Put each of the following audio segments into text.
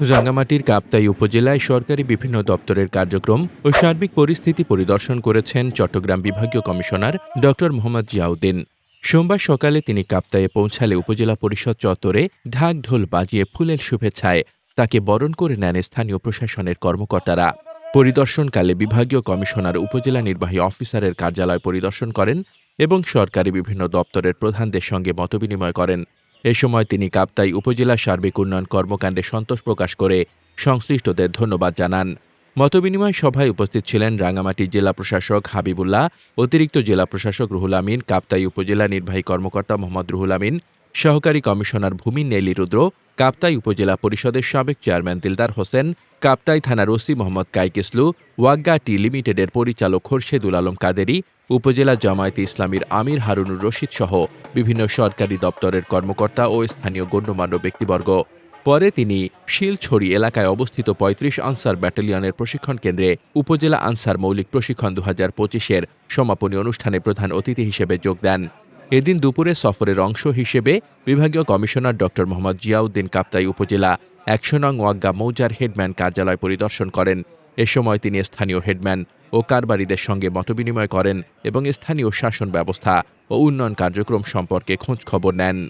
রাঙ্গামাটির কাপ্তাই উপজেলায় সরকারি বিভিন্ন দপ্তরের কার্যক্রম ও সার্বিক পরিস্থিতি পরিদর্শন করেছেন চট্টগ্রাম বিভাগীয় কমিশনার ড মোহাম্মদ জিয়াউদ্দিন। সোমবার সকালে তিনি কাপ্তায়ে পৌঁছালে উপজেলা পরিষদ চত্বরে ঢাক ঢোল বাজিয়ে ফুলের শুভেচ্ছায় তাকে বরণ করে নেন স্থানীয় প্রশাসনের কর্মকর্তারা। পরিদর্শনকালে বিভাগীয় কমিশনার উপজেলা নির্বাহী অফিসারের কার্যালয় পরিদর্শন করেন এবং সরকারি বিভিন্ন দপ্তরের প্রধানদের সঙ্গে মতবিনিময় করেন। এ সময় তিনি কাপ্তাই উপজেলা সার্বিক উন্নয়ন কর্মকাণ্ডে সন্তোষ প্রকাশ করে সংশ্লিষ্টদের ধন্যবাদ জানান। মতবিনিময় সভায় উপস্থিত ছিলেন রাঙ্গামাটি জেলা প্রশাসক হাবিবুল্লাহ, অতিরিক্ত জেলা প্রশাসক রুহুল আমিন, কাপ্তাই উপজেলা নির্বাহী কর্মকর্তা মোহাম্মদ রুহুল আমিন সহকারী কমিশনার ভূমি নেলি রুদ্র, কাপ্তাই উপজেলা পরিষদের সাবেক চেয়ারম্যান দিলদার হোসেন, কাপ্তাই থানার ওসি মোহাম্মদ কাইকিসলু, ওয়াগ্গা টি লিমিটেডের পরিচালক খোরশেদুল আলম কাদেরি, উপজেলা জামায়াতে ইসলামীর আমির হারুনুর রশিদ সহ বিভিন্ন সরকারি দপ্তরের কর্মকর্তা ও স্থানীয় গণ্যমান্য ব্যক্তিবর্গ। পরে তিনি শিলছড়ি এলাকায় অবস্থিত পঁয়ত্রিশ আনসার ব্যাটালিয়নের প্রশিক্ষণ কেন্দ্রে উপজেলা আনসার মৌলিক প্রশিক্ষণ দু হাজার পঁচিশের সমাপনী অনুষ্ঠানে প্রধান অতিথি হিসেবে যোগ দেন। এদিন দুপুরে সফরের অংশ হিসেবে বিভাগীয় কমিশনার ড. মোহাম্মদ জিয়াউদ্দিন কাপ্তাই উপজেলা একশো নং ওয়াগ্গা মৌজার হেডম্যান কার্যালয় পরিদর্শন করেন। এ সময় তিনি স্থানীয় হেডম্যান ও কারবারিদের সঙ্গে মতবিনিময় করেন এবং স্থানীয় শাসন ব্যবস্থা ও উন্নয়ন কার্যক্রম সম্পর্কে খোঁজ খবর নেন।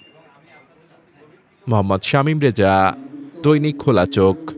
মোহাম্মদ শামীম রেজা, দৈনিক খোলা চোখ।